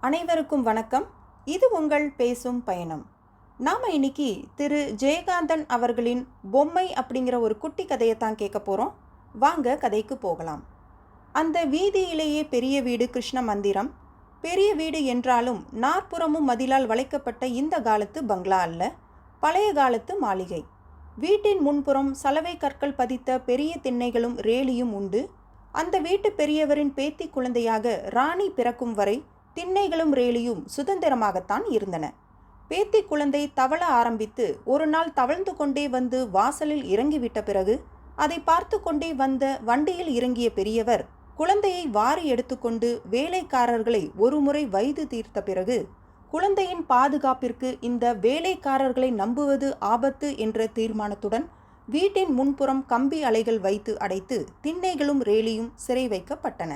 அனைவருக்கும் வணக்கம். இது உங்கள் பேசும் பயணம். நாம் இன்னைக்கு திரு. ஜெயகாந்தன் அவர்களின் பொம்மை அப்படிங்கிற ஒரு குட்டி கதையை தான் கேட்க போகிறோம் வாங்க கதைக்கு போகலாம். அந்த வீதியிலேயே பெரிய வீடு கிருஷ்ண மந்திரம். பெரிய வீடு என்றாலும் நாற்புறமும் மதிலால் வளைக்கப்பட்ட இந்த காலத்து பங்களா அல்ல. பழைய காலத்து மாளிகை. வீட்டின் முன்புறம் சலவை கற்கள் பதித்த பெரிய திண்ணைகளும் ரேலியும் உண்டு. அந்த வீட்டு பெரியவரின் பேத்தி குழந்தையாக ராணி பிறக்கும் வரை திண்ணைகளும் ரேலியும் சுதந்திரமாகத்தான் இருந்தன. பேத்தி குழந்தை தவள ஆரம்பித்து ஒரு நாள் தவழ்ந்து கொண்டே வந்து வாசலில் இறங்கிவிட்ட பிறகு அதை பார்த்து கொண்டே வந்த வண்டியில் இறங்கிய பெரியவர் குழந்தையை வாரி எடுத்துக்கொண்டு வேலைக்காரர்களை ஒருமுறை வைத்து தீர்த்த பிறகு குழந்தையின் பாதுகாப்பிற்கு இந்த வேலைக்காரர்களை நம்புவது ஆபத்து என்ற தீர்மானத்துடன் வீட்டின் முன்புறம் கம்பி அலைகள் வைத்து அடைத்து திண்ணைகளும் ரேலியும் சிறை வைக்கப்பட்டன.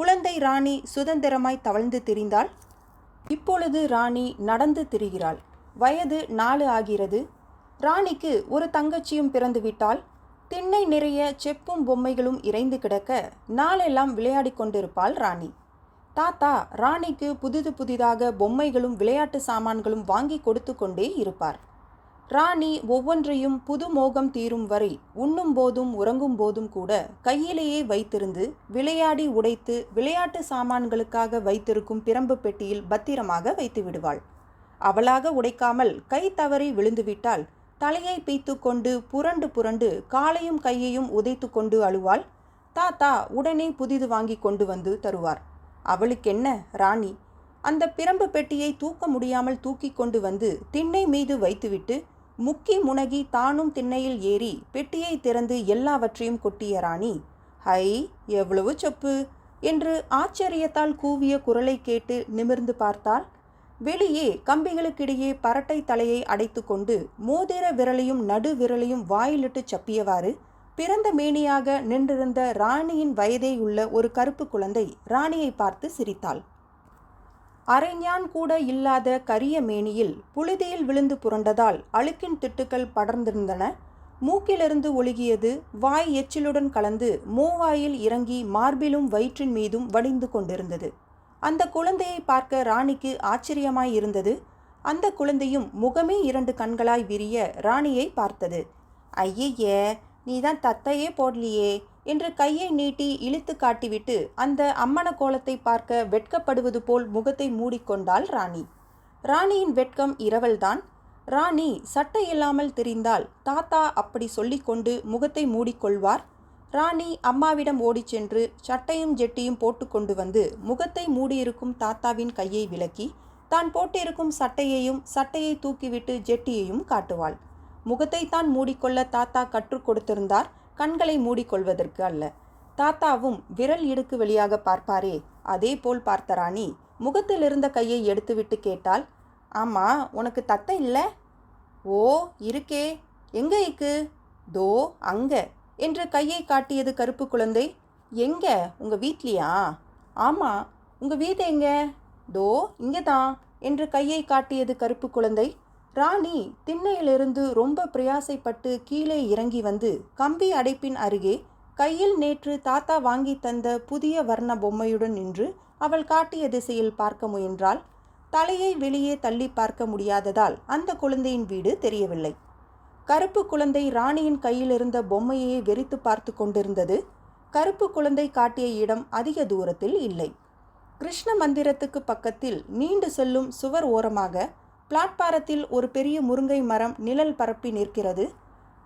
குழந்தை ராணி சுதந்திரமாய் தவழ்ந்து திரிந்தாள். இப்பொழுது ராணி நடந்து திரிகிறாள். வயது நாலு ஆகிறது. ராணிக்கு ஒரு தங்கச்சியும் பிறந்துவிட்டால் திண்ணை நிறைய செப்பும் பொம்மைகளும் இறைந்து கிடக்க நாளெல்லாம் விளையாடி கொண்டிருப்பாள் ராணி. தாத்தா ராணிக்கு புதிது புதிதாக பொம்மைகளும் விளையாட்டு சாமான்களும் வாங்கி கொடுத்து கொண்டே இருப்பார். ராணி ஒவ்வொன்றையும் புது மோகம் தீரும் வரை உண்ணும் போதும் உறங்கும் போதும் கூட கையிலேயே வைத்திருந்து விளையாடி உடைத்து விளையாட்டு சாமான்களுக்காக வைத்திருக்கும் பிரம்பு பெட்டியில் பத்திரமாக வைத்து விடுவாள். அவளாக உடைக்காமல் கை தவறி விழுந்துவிட்டால் தலையை பீத்து கொண்டு புரண்டு புரண்டு காலையும் கையையும் உதைத்து கொண்டு அழுவாள். தாத்தா உடனே புதிது வாங்கி கொண்டு வந்து தருவார். அவளுக்கென்ன ராணி? அந்த பிரம்பு பெட்டியை தூக்க முடியாமல் தூக்கி கொண்டு வந்து திண்ணை மீது வைத்துவிட்டு முக்கி முனகி தானும் திண்ணையில் ஏறி பெட்டியை திறந்து எல்லாவற்றையும் கொட்டிய ராணி ஹை எவ்வளவு சொப்பு என்று ஆச்சரியத்தால் கூவிய குரலை கேட்டு நிமிர்ந்து பார்த்தாள். வெளியே கம்பிகளுக்கிடையே பரட்டை தலையை அடைத்து கொண்டு மோதிர விரலையும் நடு விரலையும் வாயிலிட்டு சப்பியவாறு பிறந்த மேனியாக நின்றிருந்த ராணியின் வயதேயுள்ள ஒரு கருப்பு குழந்தை ராணியை பார்த்து சிரித்தாள். அரைஞான் கூட இல்லாத கரிய மேனியில் புழுதியில் விழுந்து புரண்டதால் அழுக்கின் திட்டுக்கள் படர்ந்திருந்தன. மூக்கிலிருந்து ஒழுகியது வாய் எச்சிலுடன் கலந்து மூவாயில் இறங்கி மார்பிலும் வயிற்றின் மீதும் வடிந்து கொண்டிருந்தது. அந்த குழந்தையை பார்க்க ராணிக்கு ஆச்சரியமாய் இருந்தது. அந்த குழந்தையும் முகமே இரண்டு கண்களாய் விரிய ராணியை பார்த்தது. ஐயே நீதான் தத்தையே போடலியே. என்று கையை நீட்டி இழுத்து காட்டிவிட்டு அந்த அம்மன கோலத்தை பார்க்க வெட்கப்படுவது போல் முகத்தை மூடிக்கொண்டாள் ராணி. ராணியின் வெட்கம் இரவல்தான். ராணி சட்டை இல்லாமல் தெரிந்தால் தாத்தா அப்படி சொல்லிக்கொண்டு முகத்தை மூடிக்கொள்வார். ராணி அம்மாவிடம் ஓடிச் சென்று சட்டையும் ஜெட்டியும் போட்டுக்கொண்டு வந்து முகத்தை மூடியிருக்கும் தாத்தாவின் கையை விலக்கி தான் போட்டிருக்கும் சட்டையையும் சட்டையை தூக்கிவிட்டு ஜெட்டியையும் காட்டுவாள். முகத்தை தான் மூடிக்கொள்ள தாத்தா கற்றுக் கொடுத்திருந்தார். கண்களை மூடிக்கொள்வதற்கு அல்ல. தாத்தாவும் விரல் இடுக்கு வெளியாக பார்ப்பாரே அதே போல் பார்த்த ராணி முகத்தில் இருந்த கையை எடுத்துவிட்டு கேட்டால் ஆமா உனக்கு தத்தை இல்லை? ஓ இருக்கே. எங்க இக்கு? தோ அங்க. என்று கையை காட்டியது கருப்பு குழந்தை எங்க? உங்க வீட்லையா? ஆமா. உங்க வீடு எங்க? தோ இங்கே தான் என்று கையை காட்டியது கருப்பு குழந்தை ராணி திண்ணையிலிருந்து ரொம்ப பிரயாசைப்பட்டு கீழே இறங்கி வந்து கம்பி அடைப்பின் அருகே கையில் நேற்று தாத்தா வாங்கி தந்த புதிய வர்ண பொம்மையுடன் நின்று அவள் காட்டிய திசையில் பார்க்க முயன்றால் தலையை வெளியே தள்ளி பார்க்க முடியாததால் அந்த குழந்தையின் வீடு தெரியவில்லை. கருப்பு குழந்தை ராணியின் கையில் இருந்த பொம்மையை வெறித்து பார்த்து கொண்டிருந்தது. கருப்பு குழந்தை காட்டிய இடம் அதிக தூரத்தில் இல்லை. கிருஷ்ண மந்திரத்துக்கு பக்கத்தில் நீண்டு செல்லும் சுவர் ஓரமாக பிளாட்பாரத்தில் ஒரு பெரிய முருங்கை மரம் நிழல் பரப்பி நிற்கிறது.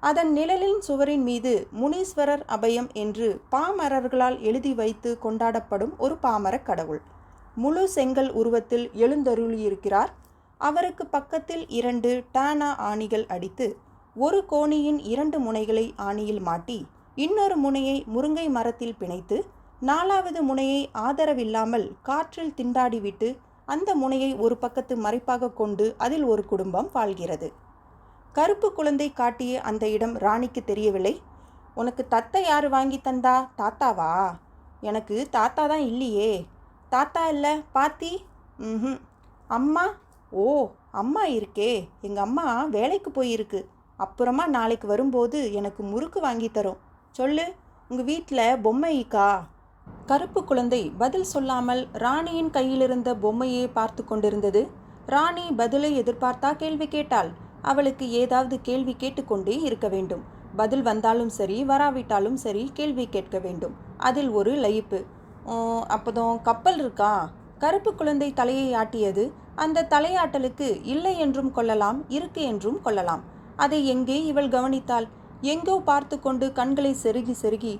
அதன் நிழலின் சுவரின் மீது முனீஸ்வரர் அபயம் என்று பாமரர்களால் எழுதி வைத்து கொண்டாடப்படும் ஒரு பாமரக் கடவுள். முழு செங்கல் உருவத்தில் எழுந்தருளியிருக்கிறார். அவருக்கு பக்கத்தில் இரண்டு டானா ஆணிகள் அடித்து ஒரு கோணியின் இரண்டு முனைகளை ஆணியில் மாட்டி இன்னொரு முனையை முருங்கை மரத்தில் பிணைத்து நாலாவது முனையை ஆதரவில்லாமல் காற்றில் திண்டாடிவிட்டு அந்த முனையை ஒரு பக்கத்து மறைப்பாக கொண்டு அதில் ஒரு குடும்பம் வாழ்கிறது. கருப்பு குழந்தை காட்டிய அந்த இடம் ராணிக்கு தெரியவில்லை. உனக்கு தத்தை யார் வாங்கி தந்தா? தாத்தாவா? எனக்கு தாத்தா தான் இல்லையே. தாத்தா இல்லை பாத்தி? ம் அம்மா? ஓ அம்மா இருக்கே. எங்கள் அம்மா வேலைக்கு போயிருக்கு. அப்புறமா நாளைக்கு வரும்போது எனக்கு முறுக்கு வாங்கி தரும். சொல்லு உங்கள் வீட்டில் பொம்மைக்கா? கருப்பு குழந்தை பதில் சொல்லாமல் ராணியின் கையிலிருந்த பொம்மையை பார்த்து கொண்டிருந்தது. ராணி பதிலை எதிர்பார்த்தா கேள்வி கேட்டாள். அவளுக்கு ஏதாவது கேள்வி கேட்டுக்கொண்டே இருக்க வேண்டும். பதில் வந்தாலும் சரி வராவிட்டாலும் சரி கேள்வி கேட்க வேண்டும். அதில் ஒரு லயிப்பு. அப்போதும் கப்பல் இருக்கா? கருப்பு குழந்தை தலையை ஆட்டியது. அந்த தலையாட்டலுக்கு இல்லை என்றும் கொள்ளலாம் இருக்கு என்றும் கொள்ளலாம். அதை எங்கே இவள் கவனித்தாள்? எங்கோ பார்த்து கொண்டு கண்களை செருகி செருகி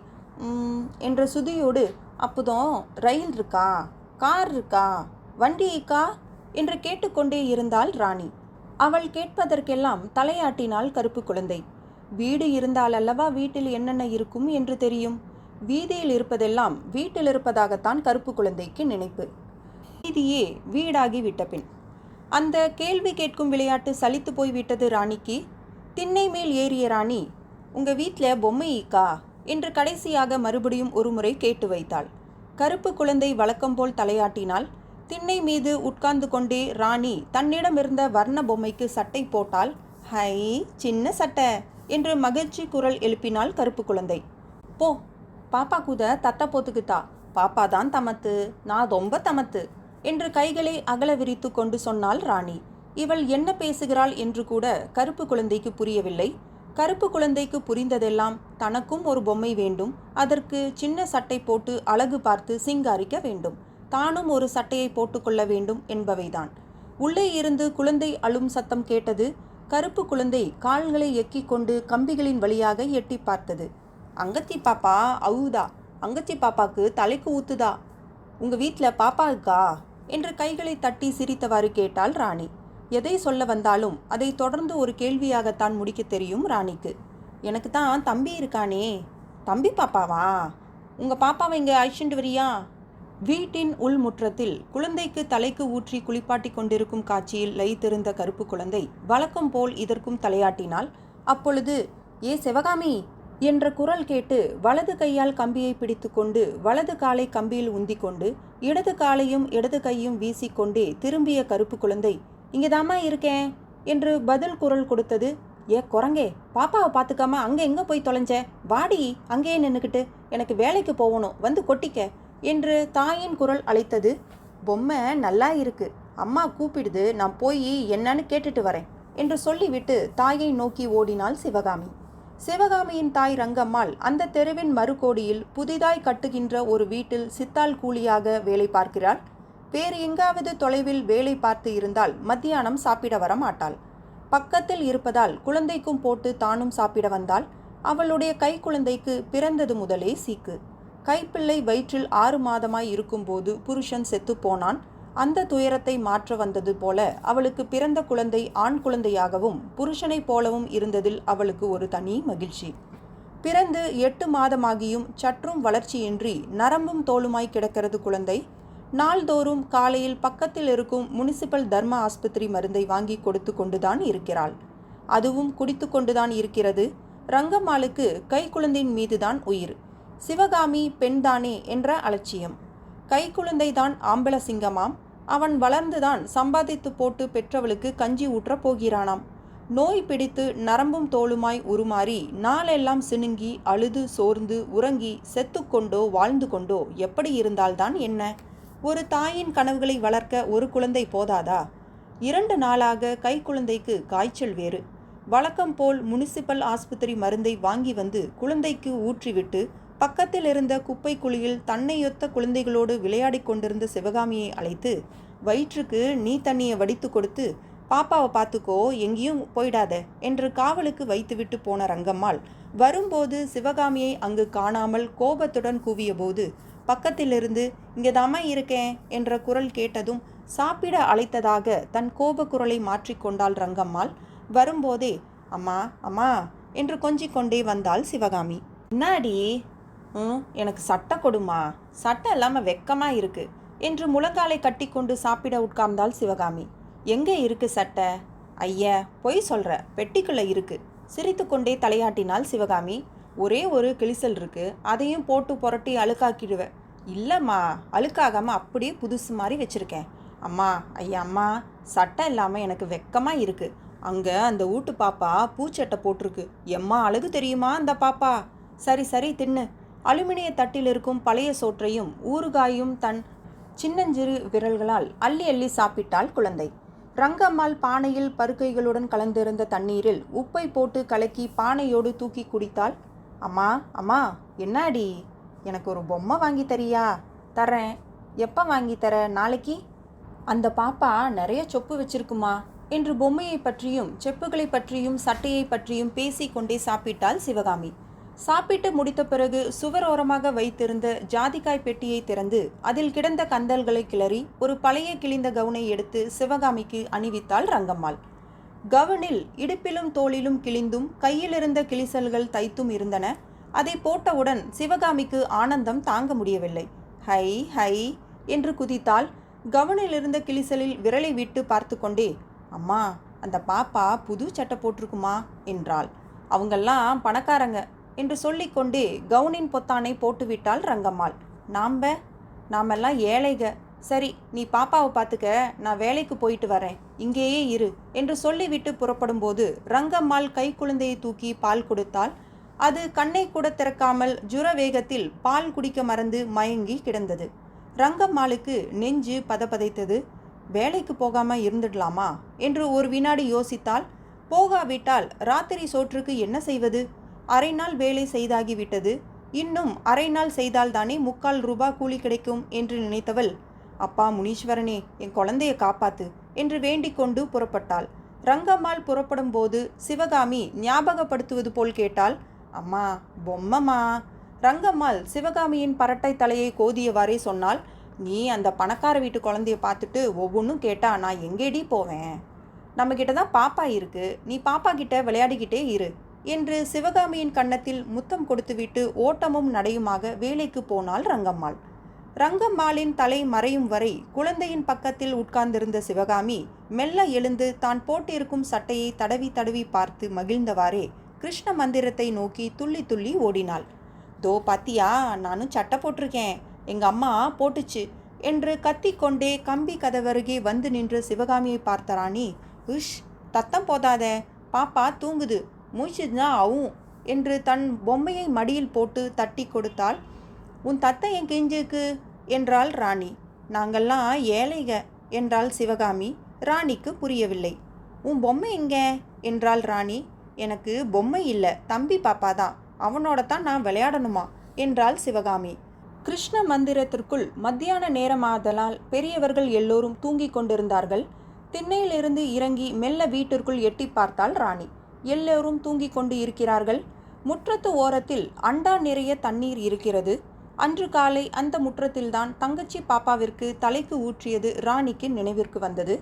என்ற சுதியோடு அப்போதும் ரயில் இருக்கா? கார் இருக்கா? வண்டி இருக்கா? என்று கேட்டுக்கொண்டே இருந்தாள் ராணி. அவள் கேட்பதற்கெல்லாம் தலையாட்டினாள் கருப்பு குழந்தை. வீடு இருந்தால் அல்லவா வீட்டில் என்னென்ன இருக்கும் என்று தெரியும். வீதியில் இருப்பதெல்லாம் வீட்டில் இருப்பதாகத்தான் கருப்பு குழந்தைக்கு நினைப்பு. வீதியே வீடாகி விட்ட பின். அந்த கேள்வி கேட்கும் விளையாட்டு சலித்து போய் விட்டது ராணிக்கு. திண்ணை மேல் ஏறிய ராணி உங்கள் வீட்டில் பொம்மை ஈக்கா என்று கடைசியாக மறுபடியும் ஒருமுறை கேட்டு வைத்தாள். கருப்பு குழந்தை வழக்கம் போல் தலையாட்டினாள் திண்ணை மீது உட்கார்ந்து கொண்டே ராணி தன்னிடமிருந்த வர்ண பொம்மைக்கு சட்டை போட்டால் ஹை சின்ன சட்டை என்று மகிழ்ச்சி குரல் எழுப்பினாள் கருப்பு குழந்தை. போ பாப்பா கூத தத்த போத்துக்குத்தா பாப்பா தான் தமத்து நான் ரொம்ப தமத்து என்று கைகளை அகல விரித்து கொண்டு சொன்னாள் ராணி. இவள் என்ன பேசுகிறாள் என்று கூட கருப்பு குழந்தைக்கு புரியவில்லை. கருப்பு குழந்தைக்கு புரிந்ததெல்லாம் தனக்கும் ஒரு பொம்மை வேண்டும். அதற்கு சின்ன சட்டை போட்டு அழகு பார்த்து சிங்காரிக்க வேண்டும். தானும் ஒரு சட்டையை போட்டுக்கொள்ள வேண்டும் என்பவைதான். உள்ளே இருந்து குழந்தை அழும் சத்தம் கேட்டது கருப்பு குழந்தை கால்களை எக்கிக் கொண்டு கம்பிகளின் வழியாக எட்டி பார்த்தது. அங்கத்தி பாப்பா அவுதா அங்கத்தி பாப்பாக்கு தலைக்கு ஊத்துதா? உங்க வீட்டில் பாப்பா இருக்கா? என்று கைகளை தட்டி சிரித்தவாறு கேட்டாள் ராணி. எதை சொல்ல வந்தாலும் அதை தொடர்ந்து ஒரு கேள்வியாகத்தான் முடிக்க தெரியும் ராணிக்கு. எனக்கு தான் தம்பி இருக்கானே. தம்பி பாப்பாவா? உங்கள் பாப்பாவை இங்கே அழிச்சுட்டு வரியா? வீட்டின் உள்முற்றத்தில் குழந்தைக்கு தலைக்கு ஊற்றி குளிப்பாட்டி கொண்டிருக்கும் காட்சியில் லயித்திருந்த கருப்பு குழந்தை வழக்கம் போல் இதற்கும் தலையாட்டினால் அப்பொழுது ஏ சிவகாமி! என்ற குரல் கேட்டு வலது கையால் கம்பியை பிடித்துக்கொண்டு வலது காலை கம்பியில் உந்திக்கொண்டு இடது காலையும் இடது கையும் வீசிக்கொண்டே திரும்பிய கருப்பு குழந்தை இங்கதாம்மா இருக்கேன் என்று பதில் குரல் கொடுத்தது. ஏ குரங்கே பாப்பாவை பார்த்துக்காம அங்கே எங்கே போய் தொலைஞ்ச? வாடி அங்கேயே நின்றுக்கிட்டு எனக்கு வேலைக்கு போகணும் வந்து கொட்டிக்க என்று தாயின் குரல் அழைத்தது. பொம்மை நல்லா இருக்கு. அம்மா கூப்பிடுது நான் போய் என்னன்னு கேட்டுட்டு வரேன் என்று சொல்லிவிட்டு தாயை நோக்கி ஓடினாள் சிவகாமி. சிவகாமியின் தாய் ரங்கம்மாள் அந்த தெருவின் மறுகோடியில் புதிதாய் கட்டுகின்ற ஒரு வீட்டில் சித்தாள் கூலியாக வேலை பார்க்கிறாள். வேறு எங்காவது தொலைவில் வேலை பார்த்து இருந்தால் மத்தியானம் சாப்பிட வர மாட்டாள். பக்கத்தில் இருப்பதால் குழந்தைக்கும் போட்டு தானும் சாப்பிட வந்தால் அவளுடைய கை குழந்தைக்கு பிறந்தது முதலே சீக்கு. கைப்பிள்ளை வயிற்றில் ஆறு மாதமாய் இருக்கும்போது புருஷன் செத்து போனான். அந்த துயரத்தை மாற்ற வந்தது போல அவளுக்கு பிறந்த குழந்தை ஆண் குழந்தையாகவும் புருஷனைப் போலவும் இருந்ததில் அவளுக்கு ஒரு தனி மகிழ்ச்சி. பிறந்து எட்டு மாதமாகியும் சற்றும் வளர்ச்சியின்றி நரம்பும் தோலுமாய் கிடக்கிறது குழந்தை. நாள்தோறும் காலையில் பக்கத்தில் இருக்கும் முனிசிபல் தர்ம ஆஸ்பத்திரி மருந்தை வாங்கி கொடுத்து கொண்டுதான் இருக்கிறாள். அதுவும் குடித்து கொண்டுதான் இருக்கிறது. ரங்கம்மாளுக்கு கை குழந்தையின் மீதுதான் உயிர். சிவகாமி பெண்தானே என்ற அலட்சியம். கை குழந்தைதான் ஆம்பள சிங்கமாம். அவன் வளர்ந்துதான் சம்பாதித்து போட்டு பெற்றவளுக்கு கஞ்சி ஊற்றப் போகிறானாம். நோய் பிடித்து நரம்பும் தோளுமாய் உருமாறி நாளெல்லாம் சினுங்கி அழுது சோர்ந்து உறங்கி செத்துக்கொண்டோ வாழ்ந்து கொண்டோ எப்படி இருந்தால்தான் என்ன? ஒரு தாயின் கனவுகளை வளர்க்க ஒரு குழந்தை போதாதா? இரண்டு நாளாக கை குழந்தைக்கு காய்ச்சல் வேறு. வழக்கம் போல் முனிசிபல் ஆஸ்பத்திரி மருந்தை வாங்கி வந்து குழந்தைக்கு ஊற்றிவிட்டு பக்கத்தில் இருந்த குப்பை குழியில் தன்னையொத்த குழந்தைகளோடு விளையாடிக் கொண்டிருந்த சிவகாமியை அழைத்து வயிற்றுக்கு நீ தண்ணியை வடித்து கொடுத்து பாப்பாவை பார்த்துக்கோ எங்கேயும் போயிடாத என்று காவலுக்கு வைத்துவிட்டு போன ரங்கம்மாள் வரும்போது சிவகாமியை அங்கு காணாமல் கோபத்துடன் கூவியபோது பக்கத்திலிருந்து இங்கேதாம்மா இருக்கேன் என்ற குரல் கேட்டதும் சாப்பிட அழைத்ததாக தன் கோப குரலை மாற்றிக்கொண்டாள் ரங்கம்மாள் வரும்போதே அம்மா அம்மா என்று கொஞ்சிக் கொண்டே வந்தாள் சிவகாமி. என்னாடி? ம் எனக்கு சட்டை கொடுமா சட்டை இல்லாமல் வெக்கமாக இருக்கு என்று முழங்காலை கட்டிக்கொண்டு சாப்பிட உட்கார்ந்தாள் சிவகாமி. எங்கே இருக்கு சட்டை? ஐய பொய் சொல்கிற பெட்டிக்குள்ளே இருக்குது சிரித்துக்கொண்டே தலையாட்டினாள் சிவகாமி. ஒரே ஒரு கிழிசல் இருக்கு. அதையும் போட்டு புரட்டி அழுக்காக்கிடுவேன் இல்லைம்மா அழுக்காகாமல் அப்படியே புதுசு மாதிரி வச்சுருக்கேன். அம்மா ஐயா அம்மா சட்டை இல்லாமல் எனக்கு வெக்கமாக இருக்குது அங்கே அந்த வீட்டு பாப்பா பூச்சட்டை போட்டிருக்கு. எம்மா அழகு தெரியுமா அந்த பாப்பா? சரி சரி தின்னு. அலுமினிய தட்டில் இருக்கும் பழைய சோற்றையும் ஊறுகாயும் தன் சின்னஞ்சிறு விரல்களால் அள்ளி அள்ளி சாப்பிட்டாள் குழந்தை. ரங்கம்மாள் பானையில் பருக்கைகளுடன் கலந்திருந்த தண்ணீரில் உப்பை போட்டு கலக்கி பானையோடு தூக்கி குடித்தாள். அம்மா அம்மா என்னாடி? எனக்கு ஒரு பொம்மை வாங்கி தரியா? தரேன் எப்போ வாங்கி தர? நாளைக்கு? அந்த பாப்பா நிறைய சொப்பு வச்சிருக்குமா? என்று பொம்மையை பற்றியும் செப்புகளை பற்றியும் சட்டையை பற்றியும் பேசிக்கொண்டே சாப்பிட்டாள் சிவகாமி. சாப்பிட்டு முடித்த பிறகு சுவரோரமாக வைத்திருந்த ஜாதிக்காய் பெட்டியை திறந்து அதில் கிடந்த கந்தல்களை கிளறி ஒரு பழைய கிழிந்த கவுனை எடுத்து சிவகாமிக்கு அணிவித்தாள் ரங்கம்மாள். கவுனில் இடுப்பிலும் தோளிலும் கிழிந்தும் கையிலிருந்த கிழிசல்கள் தைத்தும் இருந்தன. அதை போட்டவுடன் சிவகாமிக்கு ஆனந்தம் தாங்க முடியவில்லை. ஹை ஹை என்று குதித்தால் கவுனில் இருந்த கிழிசலில் விரலை விட்டு பார்த்து கொண்டே அம்மா அந்த பாப்பா புது சட்டை போட்டிருக்குமா என்றாள். அவங்கெல்லாம் பணக்காரங்க. என்று சொல்லிக்கொண்டு கவுனின் பொத்தானை போட்டுவிட்டாள் ரங்கம்மாள். நாம்ப நாமெல்லாம் ஏழைக. சரி நீ பாப்பாவை பார்த்துக்க. நான் வேலைக்கு போயிட்டு வரேன். இங்கேயே இரு என்று சொல்லிவிட்டு புறப்படும்போது ரங்கம்மாள் கை குழந்தையை தூக்கி பால் கொடுத்தால் அது கண்ணை கூட திறக்காமல் ஜுர வேகத்தில் பால் குடிக்க மறந்து மயங்கி கிடந்தது. ரங்கம்மாளுக்கு நெஞ்சு பதப்பதைத்தது வேலைக்கு போகாம இருந்துடலாமா? என்று ஒரு வினாடி யோசித்தால் போகாவிட்டால் ராத்திரி சோற்றுக்கு என்ன செய்வது? அரை நாள் வேலை செய்தாகிவிட்டது. இன்னும் அரை நாள் செய்தால்தானே முக்கால் ரூபா கூலி கிடைக்கும் என்று நினைத்தவள் அப்பா முனீஸ்வரனே என் குழந்தைய காப்பாத்து என்று வேண்டிக் கொண்டு புறப்பட்டாள். ரங்கம்மாள் புறப்படும் போது சிவகாமி ஞாபகப்படுத்துவது போல் கேட்டாள் அம்மா பொம்மம்மா. ரங்கம்மாள் சிவகாமியின் பரட்டை தலையை கோதியவாறே சொன்னால் நீ அந்த பணக்கார வீட்டு குழந்தைய பார்த்துட்டு ஒவ்வொன்றும் கேட்டா நான் எங்கேடி போவேன்? நம்மக்கிட்ட தான் பாப்பா இருக்கு. நீ பாப்பா கிட்ட விளையாடிக்கிட்டே இரு. என்று சிவகாமியின் கன்னத்தில் முத்தம் கொடுத்துவிட்டு ஓட்டமும் நடையுமாக வேலைக்கு போனாள் ரங்கம்மாள். ரங்கம்மாளின் தலை மறையும் வரை குழந்தையின் பக்கத்தில் உட்கார்ந்திருந்த சிவகாமி மெல்ல எழுந்து தான் போட்டிருக்கும் சட்டையை தடவி தடவி பார்த்து மகிழ்ந்தவாறே கிருஷ்ண மந்திரத்தை நோக்கி துள்ளி துள்ளி ஓடினாள். தோ பாத்தியா நானும் சட்டை போட்டிருக்கேன். எங்கள் அம்மா போட்டுச்சு என்று கத்திக்கொண்டே கம்பி கதவருகே வந்து நின்ற சிவகாமியை பார்த்த ராணி உஷ் தத்தம் போதாத. பாப்பா தூங்குது. மூச்சுதான் அவும் என்று தன் பொம்மையை மடியில் போட்டு தட்டி கொடுத்தாள். உன் தத்தை என் கெஞ்சுக்கு? என்றாள் ராணி. நாங்கள்லாம் ஏழைக என்றாள் சிவகாமி. ராணிக்கு புரியவில்லை. உன் பொம்மை எங்க? என்றாள் ராணி. எனக்கு பொம்மை இல்லை. தம்பி பாப்பா தான். அவனோட தான் நான் விளையாடணுமா? என்றாள் சிவகாமி. கிருஷ்ண மந்திரத்திற்குள் மத்தியான நேரமாதலால் பெரியவர்கள் எல்லோரும் தூங்கிக் கொண்டிருந்தார்கள். திண்ணையிலிருந்து இறங்கி மெல்ல வீட்டிற்குள் எட்டி பார்த்தாள் ராணி. எல்லோரும் தூங்கிக் கொண்டு இருக்கிறார்கள். முற்றத்து ஓரத்தில் அண்டா நிறைய தண்ணீர் இருக்கிறது. அன்று காலை அந்த முற்றத்தில்தான் தங்கச்சி பாப்பாவிற்கு தலைக்கு ஊற்றியது ராணிக்கு நினைவிற்கு வந்தது.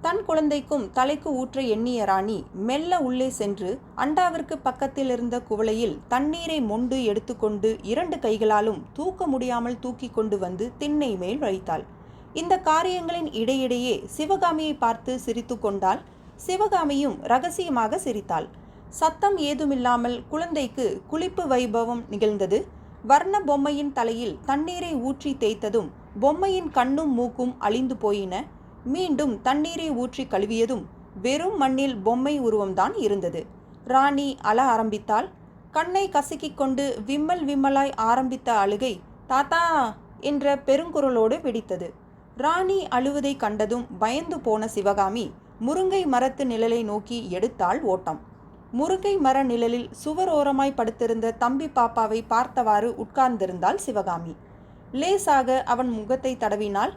தன் குழந்தைக்கும் தலைக்கு ஊற்ற எண்ணிய ராணி மெல்ல உள்ளே சென்று அண்டாவிற்கு பக்கத்தில் இருந்த குவளையில் தண்ணீரை மொண்டு எடுத்துக்கொண்டு இரண்டு கைகளாலும் தூக்க முடியாமல் தூக்கி கொண்டு வந்து திண்ணை மேல் வைத்தாள். இந்த காரியங்களின் இடையிடையே சிவகாமியை பார்த்து சிரித்து கொண்டாள். சிவகாமியும் ரகசியமாக சிரித்தாள். சத்தம் ஏதுமில்லாமல் குழந்தைக்கு குளிப்பு வைபவம் நிகழ்ந்தது. வர்ண பொம்மையின் தலையில் தண்ணீரை ஊற்றி தேய்த்ததும் பொம்மையின் கண்ணும் மூக்கும் அழிந்து போயின. மீண்டும் தண்ணீரை ஊற்றி கழுவியதும் வெறும் மண்ணில் பொம்மை உருவம்தான் இருந்தது. ராணி அழ ஆரம்பித்தாள். கண்ணை கசக்கிக் கொண்டு விம்மல் விம்மலாய் ஆரம்பித்த அழுகை தாத்தா! என்ற பெருங்குரலோடு வெடித்தது. ராணி அழுவதை கண்டதும் பயந்து போன சிவகாமி முருங்கை மரத்து நிழலை நோக்கி எடுத்தாள் ஓட்டம். முருங்கை மர நிழலில் சுவரோரமாய் படுத்திருந்த தம்பி பாப்பாவை பார்த்தவாறு உட்கார்ந்திருந்தாள் சிவகாமி. லேசாக அவன் முகத்தை தடவினால்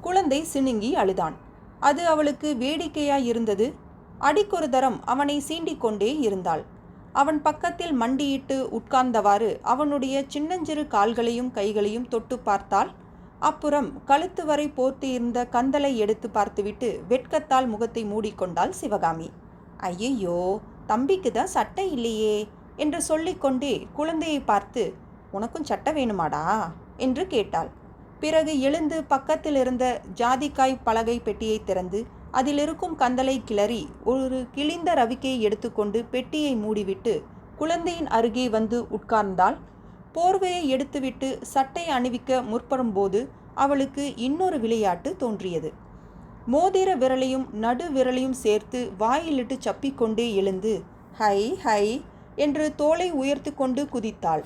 குழந்தை சினுங்கி அழுதான். அது அவளுக்கு வேடிக்கையாய் இருந்தது. அடிக்கொரு தரம் அவனை சீண்டிக்கொண்டே இருந்தாள். அவன் பக்கத்தில் மண்டியிட்டு உட்கார்ந்தவாறு அவனுடைய சின்னஞ்சிறு கால்களையும் கைகளையும் தொட்டு பார்த்தாள். அப்புறம் கழுத்து வரை போர்த்தியிருந்த கந்தலை எடுத்து பார்த்துவிட்டு வெட்கத்தால் முகத்தை மூடிக்கொண்டாள் சிவகாமி. ஐயையோ தம்பிக்கு தான் சட்டை இல்லையே என்று சொல்லிக்கொண்டே குழந்தையை பார்த்து உனக்கும் சட்டை வேணுமாடா? என்று கேட்டாள். பிறகு எழுந்து பக்கத்தில் இருந்த ஜாதிக்காய் பலகை பெட்டியை திறந்து அதிலிருக்கும் கந்தலை கிளறி ஒரு கிழிந்த ரவிக்கையை எடுத்துக்கொண்டு பெட்டியை மூடிவிட்டு குழந்தையின் அருகே வந்து உட்கார்ந்தாள் போர்வையை எடுத்துவிட்டு சட்டை அணிவிக்க முற்படும்போது அவளுக்கு இன்னொரு விளையாட்டு தோன்றியது. மோதிர விரலையும் நடு விரலையும் சேர்த்து வாயிலிட்டு சப்பிக்கொண்டே எழுந்து ஹை ஹை என்று தோலை உயர்த்து கொண்டு குதித்தாள்.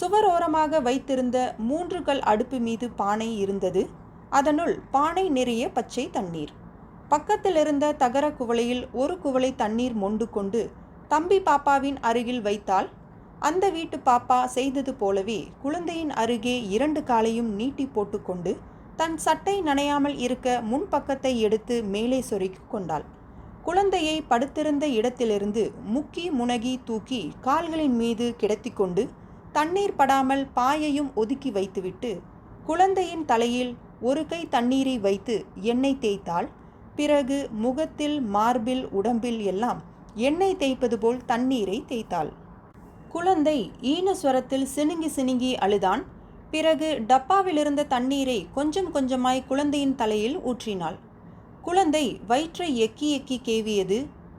சுவரோரமாக வைத்திருந்த மூன்று கல் அடுப்பு மீது பானை இருந்தது. அதனுள் பானை நிறைய பச்சை தண்ணீர். பக்கத்தில் இருந்த தகர குவளையில் ஒரு குவளை தண்ணீர் மொண்டு கொண்டு தம்பி பாப்பாவின் அருகில் வைத்தால் அந்த வீட்டு பாப்பா செய்தது போலவே குழந்தையின் அருகே இரண்டு காலையும் நீட்டி போட்டுக்கொண்டு தன் சட்டை நனையாமல் இருக்க முன்பக்கத்தை எடுத்து மேலே சொருக்கி கொண்டாள். குழந்தையை படுத்திருந்த இடத்திலிருந்து முக்கி முனகி தூக்கி கால்களின் மீது கிடத்திக்கொண்டு தண்ணீர் படாமல் பாயையும் ஒதுக்கி வைத்துவிட்டு குழந்தையின் தலையில் ஒரு கை தண்ணீரை வைத்து எண்ணெய் தேய்த்தாள். பிறகு முகத்தில் மார்பில் உடம்பில் எல்லாம் எண்ணெய் தேய்ப்பது போல் தண்ணீரை தேய்த்தாள். குழந்தை ஈனஸ்வரத்தில் சினுங்கி சினுங்கி அழுதான். பிறகு டப்பாவிலிருந்த தண்ணீரை கொஞ்சம் கொஞ்சமாய் குழந்தையின் தலையில் ஊற்றினாள். குழந்தை வயிற்றை எக்கி எக்கி கேவியது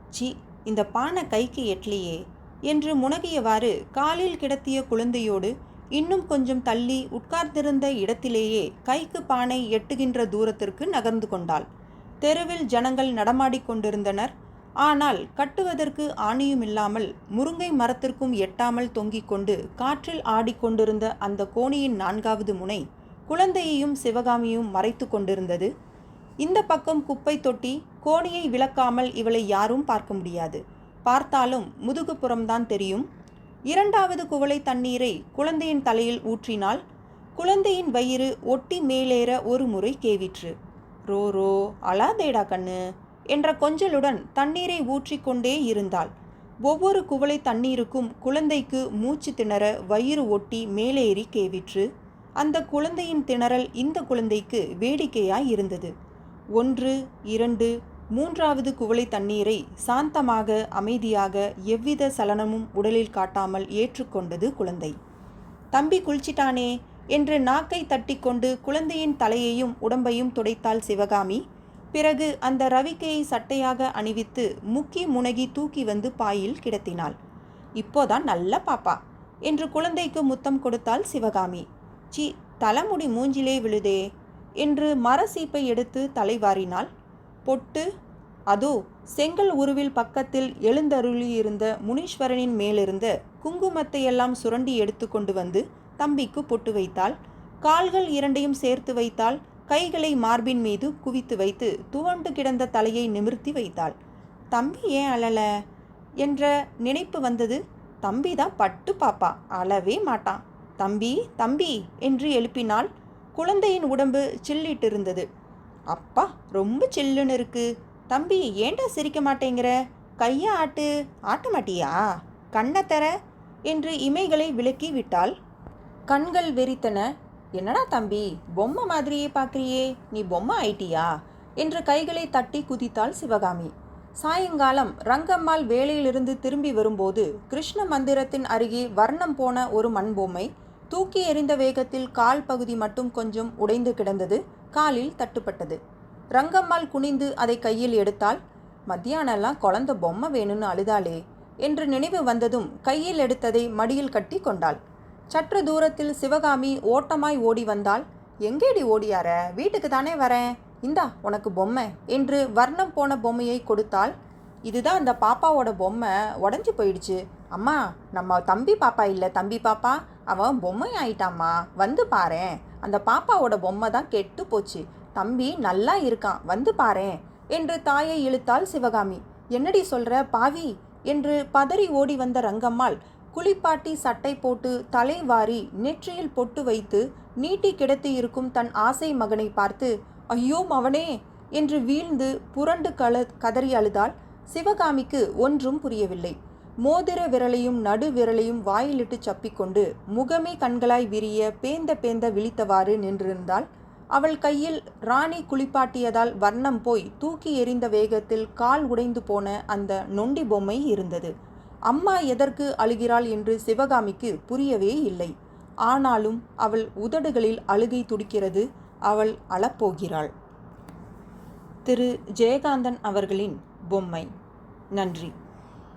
சி இந்த பானை கைக்கு எட்லியே என்று முனகியவாறு காலில் கிடத்திய குழந்தையோடு இன்னும் கொஞ்சம் தள்ளி உட்கார்ந்திருந்த இடத்திலேயே கைக்கு பானை எட்டுகின்ற தூரத்திற்கு நகர்ந்து கொண்டாள். தெருவில் ஜனங்கள் நடமாடிக்கொண்டிருந்தனர் ஆனால் கட்டுவதற்கு ஆணியும் இல்லாமல் முருங்கை மரத்திற்கும் எட்டாமல் தொங்கிக் கொண்டு காற்றில் ஆடிக்கொண்டிருந்த அந்த கோணியின் நான்காவது முனை குழந்தையையும் சிவகாமியும் மறைத்து கொண்டிருந்தது. இந்த பக்கம் குப்பை தொட்டி கோணியை விளக்காமல் இவளை யாரும் பார்க்க முடியாது. பார்த்தாலும் முதுகுப்புறம்தான் தெரியும். இரண்டாவது குவளை தண்ணீரை குழந்தையின் தலையில் ஊற்றினால் குழந்தையின் வயிறு ஒட்டி மேலேற ஒரு முறை கேவிற்று. ரோ ரோ அழாதேடா கண்ணு. என்ற கொஞ்சலுடன் தண்ணீரை ஊற்றிக்கொண்டே இருந்தாள். ஒவ்வொரு குவளை தண்ணீருக்கும் குழந்தைக்கு மூச்சு திணற வயிறு ஒட்டி மேலேறி கேவிற்று. அந்த குழந்தையின் திணறல் இந்த குழந்தைக்கு வேடிக்கையாய் இருந்தது. ஒன்று இரண்டு மூன்றாவது குவளை தண்ணீரை சாந்தமாக அமைதியாக எவ்வித சலனமும் உடலில் காட்டாமல் ஏற்றுக்கொண்டது குழந்தை. தம்பி குளிச்சிட்டானே என்று நாக்கை தட்டிக்கொண்டு குழந்தையின் தலையையும் உடம்பையும் துடைத்தாள் சிவகாமி. பிறகு அந்த ரவிக்கையை சட்டையாக அணிவித்து முக்கி முனகி தூக்கி வந்து பாயில் கிடத்தினாள். இப்போதான் நல்ல பாப்பா என்று குழந்தைக்கு முத்தம் கொடுத்தாள் சிவகாமி. சி தலைமுடி மூஞ்சிலே விழுதே என்று மர சீப்பை எடுத்து தலைவாரினாள். பொட்டு அதோ செங்கல் உருவில் பக்கத்தில் எழுந்தருளியிருந்த முனீஸ்வரனின் மேலிருந்த குங்குமத்தையெல்லாம் சுரண்டி எடுத்து கொண்டு வந்து தம்பிக்கு பொட்டு வைத்தாள். கால்கள் இரண்டையும் சேர்த்து வைத்தாள். கைகளை மார்பின் மீது குவித்து வைத்து துவண்டு கிடந்த தலையை நிமிர்த்தி வைத்தாள். தம்பி ஏன் அழல என்ற நினைப்பு வந்தது. தம்பி தான் பட்டு பாப்பா அழவே மாட்டான். தம்பி தம்பி என்று எழுப்பினால் குழந்தையின் உடம்பு சில்லிட்டு இருந்தது அப்பா ரொம்ப சில்லுன்னு இருக்கு. தம்பி ஏன்டா சிரிக்க மாட்டேங்கிற? கையை ஆட்டு. ஆட்ட மாட்டியா? கண்ணை தர என்று இமைகளை விலக்கி விட்டாள். கண்கள் வெறித்தன. என்னடா தம்பி பொம்மை மாதிரியே பார்க்குறியே நீ பொம்மை ஆயிட்டியா? என்று கைகளை தட்டி குதித்தாள் சிவகாமி. சாயங்காலம் ரங்கம்மாள் வேலையிலிருந்து திரும்பி வரும்போது கிருஷ்ண மந்திரத்தின் அருகே வர்ணம் போன ஒரு மண்பொம்மை தூக்கி எறிந்த வேகத்தில் கால் பகுதி மட்டும் கொஞ்சம் உடைந்து கிடந்தது காலில் தட்டுப்பட்டது. ரங்கம்மாள் குனிந்து அதை கையில் எடுத்தால் மத்தியானெல்லாம் குழந்த பொம்மை வேணும்னு அழுதாளே என்று நினைவு வந்ததும் கையில் எடுத்ததை மடியில் கட்டி கொண்டாள். சற்று தூரத்தில் சிவகாமி ஓட்டமாய் ஓடி வந்தாள். எங்கேடி ஓடியார? வீட்டுக்கு தானே வரேன். இந்தா உனக்கு பொம்மை என்று வர்ணம் போன பொம்மையை கொடுத்தாள். இதுதான் அந்த பாப்பாவோட பொம்மை. உடஞ்சி போயிடுச்சு. அம்மா நம்ம தம்பி பாப்பா இல்லை. தம்பி பாப்பா அவன் பொம்மை ஆயிட்டாம்மா வந்து பாரேன். அந்த பாப்பாவோட பொம்மை தான் கெட்டு போச்சு. தம்பி நல்லா இருக்கான். வந்து பாரேன் என்று தாயை இழுத்தாள் சிவகாமி. என்னடி சொல்ற பாவி என்று பதறி ஓடி வந்த ரங்கம்மாள் குளிப்பாட்டி சட்டை போட்டு தலைவாரி நெற்றியில் பொட்டு வைத்து நீட்டி கிடத்தி இருக்கும் தன் ஆசை மகனை பார்த்து ஐயோ மவனே என்று வீழ்ந்து புரண்டு கல கதறி அழுதால் சிவகாமிக்கு ஒன்றும் புரியவில்லை. மோதிர விரலையும் நடு விரலையும் வாயிலிட்டு சப்பிக்கொண்டு முகமே கண்களாய் விரிய பேந்த பேந்த விழித்தவாறு நின்றிருந்தாள். அவள் கையில் ராணி குளிப்பாட்டியதால் வர்ணம் போய் தூக்கி எறிந்த வேகத்தில் கால் உடைந்து போன அந்த நொண்டி பொம்மை இருந்தது. அம்மா எதற்கு அழுகிறாள் என்று சிவகாமிக்கு புரியவே இல்லை. ஆனாலும் அவள் உதடுகளில் அழுகை துடிக்கிறது அவள் அழப்போகிறாள். திரு. ஜெயகாந்தன் அவர்களின் பொம்மை. நன்றி.